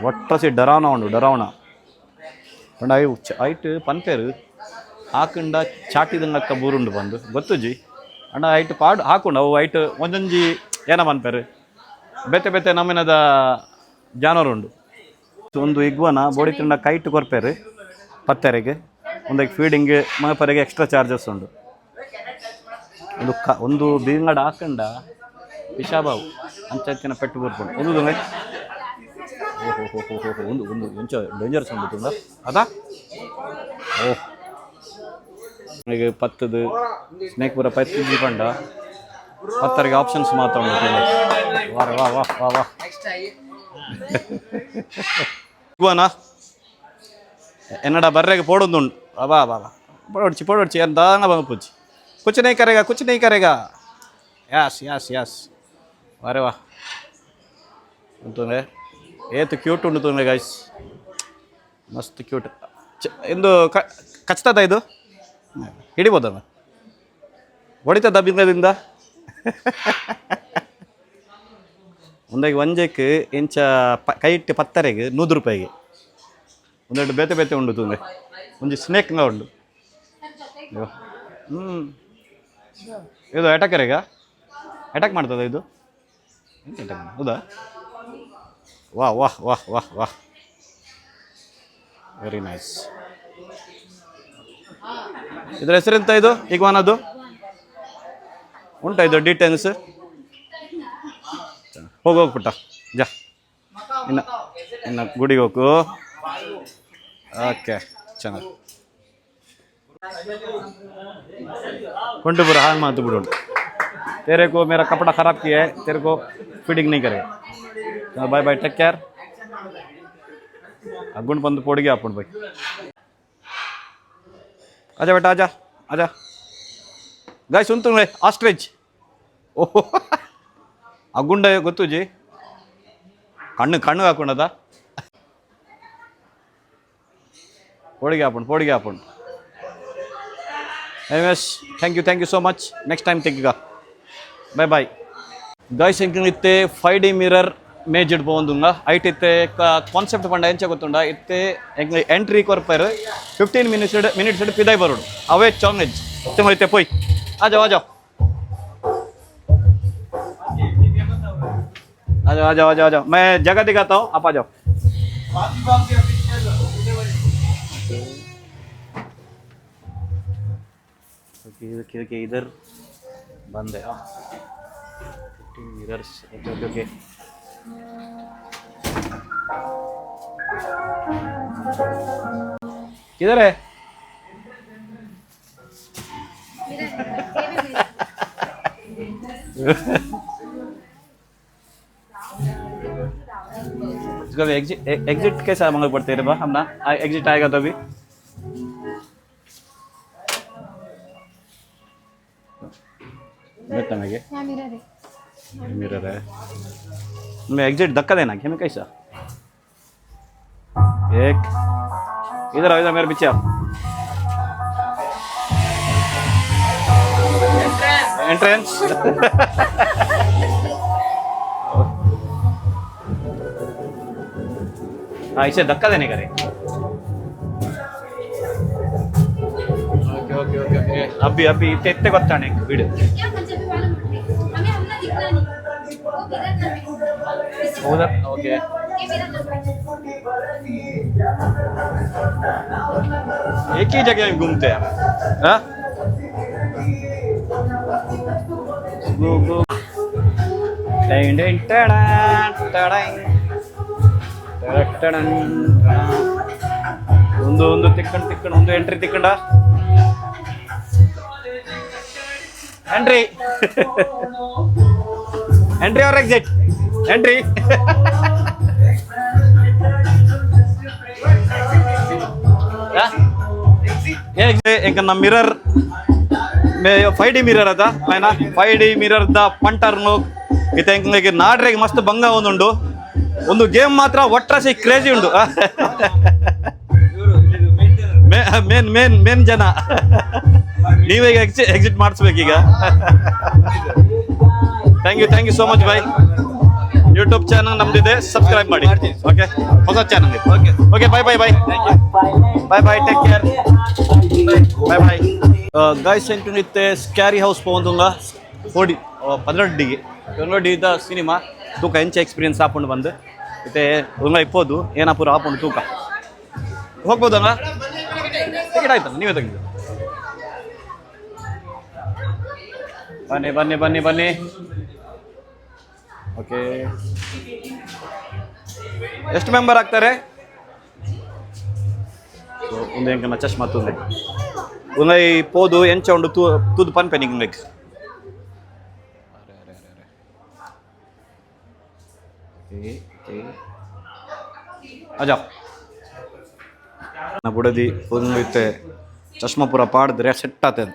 ಒಟ್ರಸಿ ಡರಾವಣ ಉಂಡು, ಡರಾವಣ. ಪಂಡ ಐ ಐಟ್ ಪನ್ಪೇರು ಹಾಕಂಡ ಚಾಟಿದಂಗಕ್ಕ ಬೂರುಂಡು ಬಂದು. ಗೊತ್ತುಜಿ ಅಣ್ಣ ಐಟ್ ಪಾಡು, ಹಾಕೊಂಡು. ಅವು ಐಟ್ ಒಂದೊಂಜಿ ಏನ ಪನ್ಪೇರು ಬೇತೆ ಬೇತೆ ನಮ್ಮಿನದ ಜಾನುವಾರು ಉಂಡು. ಒಂದು ಇಗ್ವನ ಬೋಡಿ ತಿಂಡ ಕೈಟ್ ಕೊರ್ಪೇರಿ ಪತ್ತೆರೆಗೆ ಒಂದಕ್ಕೆ ಫೀಡಿಂಗ್ ಮಗಪರೆಗೆ ಎಕ್ಸ್ಟ್ರಾ ಚಾರ್ಜಸ್ ಉಂಡು ಒಂದು ಕ ಒಂದು ಬೀಂಗಡ ಹಾಕಂಡ ಪಿಶಾಬಾವು ಅಂಚತ್ತಿನ ಪೆಟ್ಟು ಬರ್ಕೊಂಡು ಒಂದು ದಂಗೆ ಓಹೋ ಹೋ ಹೋ ಹೋ ಹೋ ಒಂದು ಒಂದು ಎಂಚ ಡೇಂಜರ್ಸ್ ಉಂಡು ತುಂಬ ಅದಾ? ಓಹ್. ನನಗೆ ಪತ್ತದು ಸ್ನೇಕ್ ಪೂರ ಪತ್ತಿದ್ದಿ ಪಂಡ. ಪತ್ತರಿಗೆ ಆಪ್ಷನ್ಸ್ ಮಾತ್ರ ಉಂಟು ವಾ ವಾರ ವಾ ವಾ ವಾ ವಾ ಇಗುವನಾ ಎನ್ನಡ ಬರ್ರೆಗೆ ಪೋಡೊಂದುಂಡು ಬಾ ಬಾ ಬಾ ಪೋಡಿ ಪೋಡೊಡ್ಚಿ ಎಂತಾಂಗ ಬಂಗ ಪುಚ್ಚಿ ಕುಚ್ಚು ನೈ ಕರೆಗ ಕುಚ್ಚು ನೈ ಕರೆಗ. Yes yes yes. ವಾರೆ ವಾ. ಅಂತಂದ್ರೆ ಏತು ಕ್ಯೂಟ್ ಉಂಡು ತುಂಬ ಗೈಸ್ ಮಸ್ತ್ ಕ್ಯೂಟ್ ಇಂದು ಕಚ್ತದ ಇದು? ಹಿಡಿಬೋದಲ್ಲ ಹೊಡಿತದ ಬಿಂಗದಿಂದ? *laughs* ಒಂದಾಗಿ ಒಂಜೆಕ್ಕೆ ಇಂಚ ಪ ಕೈ ಇಟ್ಟು ಪತ್ತರೆಗೆ ನೂರು ರೂಪಾಯಿಗೆ. ಒಂದೆರಡು ಬೇತೆ ಬೇತೆ ಉಂಡು ತುಂದೆ ಒಂಜಿ ಸ್ನೇಕ್ನ ಉಂಡು ಹ್ಞೂ ಇದು. ಅಟ್ಯಾಕರೆಗ ಅಟ್ಯಾಕ್ ಮಾಡ್ತದ ಇದು? ಹೌದಾ? ವಾಹ್ ವಾಹ್ ವಾಹ್ ವಾಹ್ ವಾಹ್ ವೆರಿ ನೈಸ್ ಇದ್ರ ಹೆಸರೆಂತ ಇದು? ಇಗ್ವಾನದು ಉಂಟಾ ಇದು ಡೀಟೇಲ್ಸ್ ಹೋಗಿ ಹೋಗ್ಬಿಟ್ಟ ಜಾ ಇನ್ನು ಇನ್ನು ಗುಡಿಗೆ ಹೋಗು ಓಕೆ ಚೆನ್ನಾಗಿ ಕೊಂಟು ಪೂರ ಹಾಳು ಮಾತು ಬಿಡು तेरे को मेरा कपड़ा खराब किया है तेरे को फीडिंग नहीं करेगा बाय बाय टेक केयर अगुण बंद पोड़ गया अपन भाई आजा बेटा आजा आजा गाय सुन तुम ಆಸ್ಟ್ರಿಚ್ ಓಹೋ ಆ ಗುಂಡ ಗೊತ್ತು ಜಿ? ಕಣ್ಣು ಕಣ್ಣು ಹಾಕೊಂಡದ? ಪೋಡಿಗೆ ಹಾಕೊಂಡು ಪೋಡಿಗೆ ಹಾಕೊಂಡು. Yes thank you thank you so much next time ತೆಗಿಗ bye bye guys ಎಂಕಿನಿತ್ತೆ ಫೈವ್ ಡಿ ಮಿರರ್ ಮೇಜ್ ಇಡ್ಬೋಂದುಂಗ ಐಟ್ ಇತ್ತೆ ಕಾನ್ಸೆಪ್ಟ್ ಪಂಡ ಎಂಚ ಗೊತ್ತುಂಡ. ಇತ್ತೆ ಎಂಕ್ ಎಂಟ್ರಿ ಕೊರ್ಪರ್ ಫಿಫ್ಟೀನ್ ಮಿನಿಟ್ಸ್ ಮಿನಿಟ್ಸ್ ಪಿದಾಯ್ ಬರೋಡು. ಅವೇ ಚಾಂಗೆಜ್ ತುಂಬ ಇತ್ತೆ ಪೋಯ್. ಆಜಾವ್ ಆಜಾವ್ आ जाओ आ जाओ आ जाओ आ जाओ मैं जगह दिखाता हूँ आप आ जाओ। ओके ओके ओके इधर बंद है। हाँ मिरर्स ओके ओके ओके। किधर है। *laughs* इसका एग्जिट एग्जिट कैसा मांगे पड़ते हैं बा हम ना एग्जिट आएगा तो अभी बैठना मैं यहाँ मिरर है। मिरर है। मैं एग्जिट धक्का देना क्या मैं कैसा? एक। इधर आओ इधर मेरे पीछे आओ। एंट्रेंस *laughs* हाँ इसे धक्का देने करे ओके ओके ओके अभी अभी इतने इतने को नहीं वीडियो उधर ओके एक ही जगह घूमते हैं हाँ गो गो टैन टैन टैन ಉಂದು ಒಂದು ಒಂದು ತಿಕ್ಕುಂಡು ತಿಕ್ಕುಂಡು ಒಂದು ಎಂಟ್ರಿ ತಿಕ್ಕುಂಡ. Entry. Entry R exact entry. ಯ? ಎಕ್ ಜಯ ಎಕನ ಮಿರರ್ ಫೈ ಡಿ ಮಿರರ್ ಅದ ಮಾಯಿನ ಫೈ ಡಿ ಮಿರರ್ ದ ಪಂಟರ್ನು ಇತ ಇಂಕ್ಲೆಗ್ ನಾಡ್ರೆಗ್ ಮಸ್ತ್ ಬಂಗಾ ಉಂದು ಉಂಡು ಒಂದು ಗೇಮ್ ಮಾತ್ರ ಒಟ್ರಾಸಿ ಕ್ರೇಜಿ ಉಂಟು. ಮೇನ್ ಮೇನ್ ಮೇನ್ ಜನ. ನೀವೀಗ ಎಕ್ಸಿ exit ಮಾಡಿಸ್ಬೇಕೀಗ. Thank you thank you so much bye YouTube channel ನಮ್ದಿದೆ subscribe ಮಾಡಿ. ಓಕೆ ಹೊಸ channel okay okay bye bye bye bye bye take care bye bye guys ಎಂಟುನಿತ್ತೆ scary house ಪೋಂದುಂಗ ಡಿಗೆ. ಪದ್ರಡ್ಡಿಗೆ ದ ಸಿನಿಮಾ. ತೂಕ ಎಂಚ ಎಕ್ಸ್ಪೀರಿಯನ್ಸ್ ಹಾಕೊಂಡು ಬಂದು. ಮತ್ತೆ ಉಂಗ ಇಪ್ಪೋದು ಏನಪ್ಪುರ ಒಂದು ತೂಕ. ಹೋಗ್ಬೋದಲ್ಲ ಟಿಕೆಟ್ ಆಯ್ತಲ್ಲ, ನೀವೇ ತೆಗೆದು. ಬನ್ನಿ ಬನ್ನಿ ಬನ್ನಿ ಬನ್ನಿ. ಓಕೆ ಎಷ್ಟು ಮೆಂಬರ್ ಆಗ್ತಾರೆ? ಒಂದು ಹೆಂಗ ಚಶ್ಮಾ ತುಂದೆ ಉಂಗೈ ಪೋದು ಎಂಚ ಉಂಡು ತೂ, ತೂದು ಪನ್ಪೆ ಪೆನಿಂಗ್ ಅಜಾ ನಾ ಬುಡದಿ ಒಂದು ಇತ್ತೆ ಚಶ್ಮಾ ಪೂರ ಪಾಡಿದ್ರೆ ಸೆಟ್ ಆತದ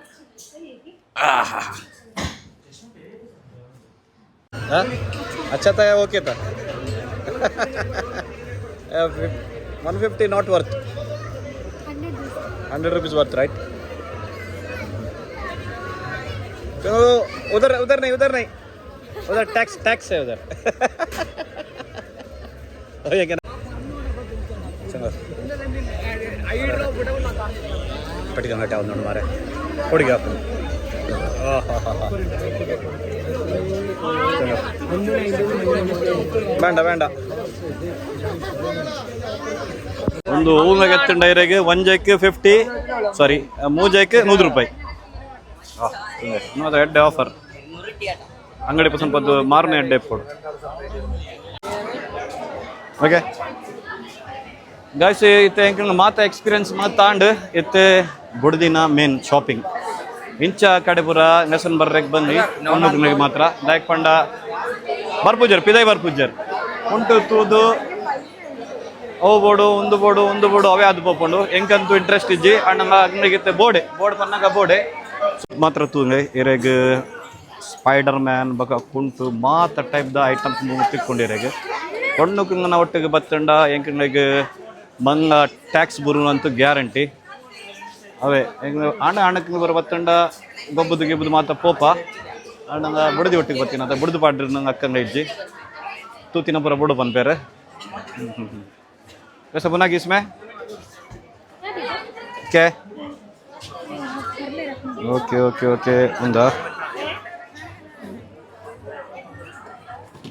अच्छा था ओके था one fifty not worth hundred rupees worth right तो उधर उधर नहीं उधर नहीं उधर टैक्स टैक्स है उधर हो ये क्या चलो ಪಟ್ಟಿಗೆ ಅವ್ನು ನೋಡಿ ಮಾರೆ ಹುಡುಗಿ ಹಾಕು ಬೇಡ ಬೇಡ ಒಂದು ಹೂವಿನ ಎತ್ತಿನ ಒನ್ ಒಂಜಕ್ಕೆ ಫಿಫ್ಟಿ ಸಾರಿ ಮೂಜಕ್ಕೆ ನೂರು ರೂಪಾಯಿ. ಇನ್ನೊಂದು ಎಡ್ಡೆ ಆಫರ್ ಅಂಗಡಿ ಸ್ವಲ್ಪ ಒಂದು ಮಾರನೇ ಎಡ್ಡೆ ಕೊಡು ಓಕೆ ಗಾಯ್ಸ್ ಇತ್ತೆ ಎಂಕ ಮಾತ ಎಕ್ಸ್ಪೀರಿಯನ್ಸ್ ಮಾತಾಂಡ್ ಇತ್ತೆ ಬುಡ್ದಿನ ಮೇನ್ ಶಾಪಿಂಗ್ ಇಂಚ ಕಡೆ ಪುರ ನೆಸನ್ ಬರ್ರೆಗ್ ಬಂದು ಮಾತ್ರ. ದಾಯಕ್ ಪಂಡ ಬರ್ಪೂಜರ್, ಪಿದೈ ಬರ್ಪೂಜರ್. ಉಂಟು, ತೂದು, ಅವು ಬೋಡು, ಒಂದು ಬೋಡು ಒಂದು ಬೋಡು, ಅವೇ ಅದು ಪೋಪುಂಡು. ಹೆಂಗಂತೂ ಇಂಟ್ರೆಸ್ಟ್ ಇಜ್ಜಿ. ಅಣ್ಣ ಅಂಗಡಿಗಿತ್ತೆ ಬೋಡೆ. ಬೋರ್ಡ್ ಪನ್ನಾಗ ಬೋಡೆ. ಮಾತ್ರ ತೂಂಗೆ ಇರೆಗ್ ಸ್ಪೈಡರ್ ಮ್ಯಾನ್ ಬಕ ಕುಂಟು ಮಾತ ಟೈಪ್ ದ ಐಟಮ್ಸ್ ತಿಕ್ಕೊಂಡಿರೆಗ್. ಹೊಣ್ಣುಕಂಗನ ಒಟ್ಟಿಗೆ ಬತ್ತಂಡ ಎಂಕಂಗ್ ಮಂಗ ಟ್ಯಾಕ್ಸ್ ಬರು ಅಂತೂ ಗ್ಯಾರಂಟಿ ಅವೇ ಹೆಂಗ ಹಣ ಹಣಕ್ಕೆ ಬರೋ ಬತ್ತಂಡ ಗೊಬ್ಬದು ಗಿಬ್ಬದು ಮಾತ ಪೋಪ ಅಣ್ಣಂಗ ಬುಡದಿ ಒಟ್ಟಿಗೆ ಬರ್ತೀನಿ ಅಂತ ಬುಡದು ಪಾಡ್ರಿ ನಂಗೆ ಅಕ್ಕಂಗ ಇಜ್ಜಿ ತೂತಿನ ಪುರ ಬುಡು ಪನ್ಪೇರೆ कैसा बना कि इसमें क्या ಓಕೆ ಓಕೆ ಓಕೆ ಒಂದಾ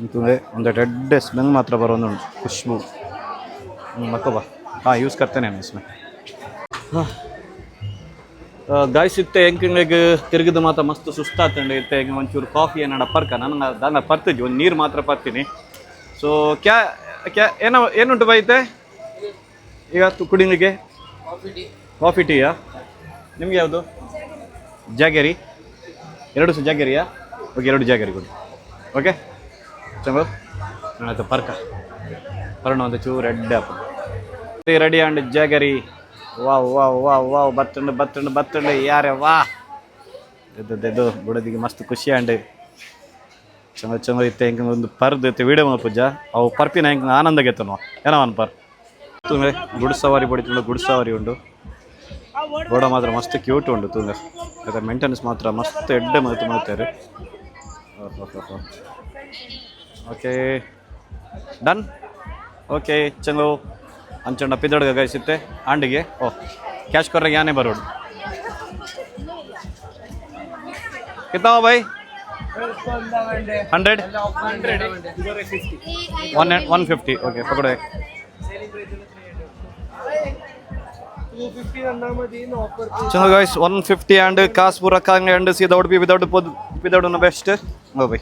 ಅಂತಂದರೆ ಒಂದು ರೆಡ್ ಸ್ಮೆಲ್ ಮಾತ್ರ ಬರೋದು ಖುಷ್ಬು. ಮಕ್ಕಬ ಹಾಂ ಯೂಸ್ ಕರ್ತೇನೆ ನಾನು ಸ್ಮೆಲ್ ಹಾಂ. ಗಾಯ್ಸ್ ಇತ್ತೆ ಹೆಂಗೆ ತಿರುಗಿದ ಮಾತ್ರ ಮಸ್ತ್ ಸುಸ್ತಾತಂಡೆ ಇತ್ತೆ ಹೆಂಗೆ ಒಂಚೂರು ಕಾಫಿ ಏನಾಡ ಪರ್ಕ. ನನಗೆ ನಾನು ಪರ್ತಿದ್ವಿ. ಒಂದು ನೀರು ಮಾತ್ರ ಪರ್ತೀನಿ. ಸೊ ಕ್ಯಾ ಕ್ಯಾ ಏನೋ ಏನುಂಟು ಬೈತೆ ಈಗ ಕುಡಿಲಿಕ್ಕೆ? ಕಾಫಿ ಟೀಯಾ ನಿಮ್ಗೆ ಯಾವುದು? ಜಾಗೇರಿ. ಎರಡು ಸಹ ಜಾಗೇರಿಯಾ? ಓಕೆ ಎರಡು ಜಾಗೇರಿ ಕೊಡಿ. ಓಕೆ ಹತ್ರ ಪರ್ಕ. ಪರ್ಣ ಒಂದು ಚೂ ರೆಡ್ ಆಪ ರೆಡಿ ಆಂಡ್ ಜಾಗರಿ. ವಾ ವಾವ್ ವಾ ವಾವ್, ಬತ್ತಂಡು ಬತ್ತಂಡು ಬತ್ತಂಡು, ಯಾರೆ ವಾ. ಎದ್ದು ಬುಡದಿಗೆ ಮಸ್ತ್ ಖುಷಿ ಅಂಡ್ ಚಂದ ಚಂದ ಇತ್ತೆ, ಹೆಂಗೆ ಒಂದು ಪರ್ದು ಇತ್ತೆ ವಿಡಿಯೋ ಪೂಜಾ. ಅವು ಪರ್ಪಿನ ಹೆಂಗೆ ಆನಂದ ಗೆತ್ತನು ಏನೋ ಒಂದು ಪರ್. ತುಂಗೆ, ಗುಡ್ ಸವಾರಿ ಬಡಿತು ಗುಡ್ ಸವಾರಿ ಉಂಡು. ಗೋಡ ಮಾತ್ರ ಮಸ್ತ್ ಕ್ಯೂಟ್ ಉಂಡು ತುಂಗ. ಅದರ ಮೇಂಟೆನೆನ್ಸ್ ಮಾತ್ರ ಮಸ್ತ್ ಎಡ್ಡೆ ಮಾತು ಮಾಡ್ತಾರೆ. ಓಕೆ ಡನ್ ಓಕೆ ಚಂಗು ಅಂಚಂಡ ಪಿದಡ್ಗ ಗಾಯಿಸುತ್ತೆ ಆಂಡಿಗೆ ಓ ಕ್ಯಾಶ್ ಕೊರ್ರೆ ಯಾನೇ ಬರೋಡು कितना हो भाई hundred one one fifty okay पकड़ो एक चलो गाइस 150 and ಕಾಸ್ ಪೂರ Kong and see the be without pod without no best O bye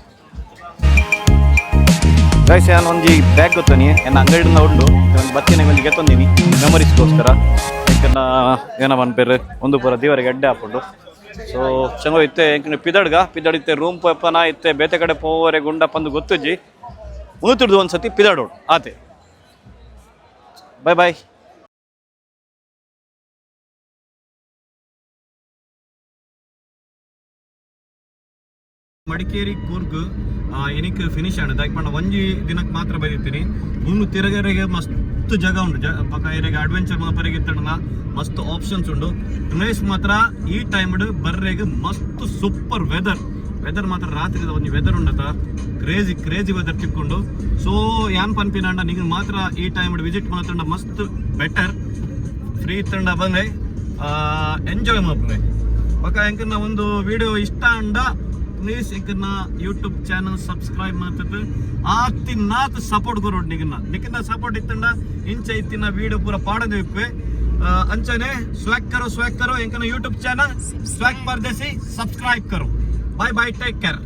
guys ನಾನು ಒಂದು ಬ್ಯಾಗ್ ಗೊತ್ತಾನಿ ನನ್ನ ಅಂಗಡಿ ಉಂಡು. ಒಂದು ಬತ್ತಿನ ಮೇಲೆ ಗೆತ್ತೊಂದಿನಿ. ಮೆಮೊರೀಸ್ಗೋಸ್ಕರ ಯಾಕನ್ನ ಏನೋ ಅನ್ಪೇರು ಒಂದು ಪೂರ ದೇವರಿಗೆ ಅಡ್ಡೆ ಹಾಕೊಂಡು. ಸೊ ಚಂಗೋ ಇತ್ತೆ, ಎಂಕನ ಪಿದಡ್ಗ. ಪಿದಡ್ ಇತ್ತೆ ರೂಮ್ ಪಪ್ಪನ ಇತ್ತೆ, ಬೇತೆ ಕಡೆ ಪೋವರೆ ಗುಂಡ ಪಂದು ಗೊತ್ತುಜ್ಜಿ. ಮುನುತಿಡ್ದು ಒಂದು ಸತಿ ಪಿದಡೋಡು. ಆತೆ. ಬಾಯ್ ಬಾಯ್ ಮಡಿಕೇರಿ, ಕೂರ್ಗ್ ಎನಿಕ್ ಫಿನಿಶ್ ಆಂಡ್ ಯಾಕೆ ಪಂಡ ಒಂಜಿ ದಿನಕ್ಕೆ ಮಾತ್ರ ಬರೀತೀನಿ. ಮುನ್ನು ತಿರಗರೆಗೆ ಮಸ್ತ್ ಜಾಗ ಜ ಪಕ್ಕ ಇರೆಗೆ ಅಡ್ವೆಂಚರ್ ಮಾಪರಿಗೆ ಇತ್ತಂಡ ಮಸ್ತ್ ಆಪ್ಷನ್ಸ್ ಉಂಡು ಪ್ಲೇಸ್ ಮಾತ್ರ ಈ ಟೈಮ್ ಬರ್ರೆಗೆ ಮಸ್ತ್ ಸೂಪರ್ ವೆದರ್ ವೆದರ್ ಮಾತ್ರ ರಾತ್ರಿ ಒಂದು ವೆದರ್ ಉಂಡತ ಕ್ರೇಜಿ ಕ್ರೇಜಿ ವೆದರ್ ತಿಕ್ಕೊಂಡು. ಸೊ ಯಾನ್ ಪನ್ಪಿನಂಡ ನಿಂಗೆ ಮಾತ್ರ ಈ ಟೈಮ್ ವಿಸಿಟ್ ಮಾತಂಡ ಮಸ್ತ್ ಬೆಟರ್ ಫ್ರೀ ತಂಡ ಬಂದ್ರೆ ಎಂಜಾಯ್ ಮಾಡ್ಬೇಕು ಪಕ್ಕ ಎಂಕನ್ನ ಒಂದು ವಿಡಿಯೋ ಇಷ್ಟ ಅಂಡ ಪ್ಲೀಸ್ ಯೂಟ್ಯೂಬ್ ಚಾನಲ್ ಸಬ್ಸ್ಕ್ರೈಬ್ ಮಾಡ್ತದೆ ಆತಿ ನಾತ್ ಸಪೋರ್ಟ್ ಕೊರೋಡ್ ನಿಗನ್ನ. ನಿಕನ್ನ ಸಪೋರ್ಟ್ ಇತ್ತಂಡ ಇಂಚ ಇತ್ತಿನ ವಿಡಿಯೋ ಪೂರ ಪಾಡದೆ ಇಪ್ಪೆ ಅಂಚನೆ ಸ್ವಾಕ್ ಕರೋ ಸ್ವಾಕ್ ಕರೋ ಇಂಕನ YouTube channel swag Pardesi subscribe ಕರೋ. Bye bye take care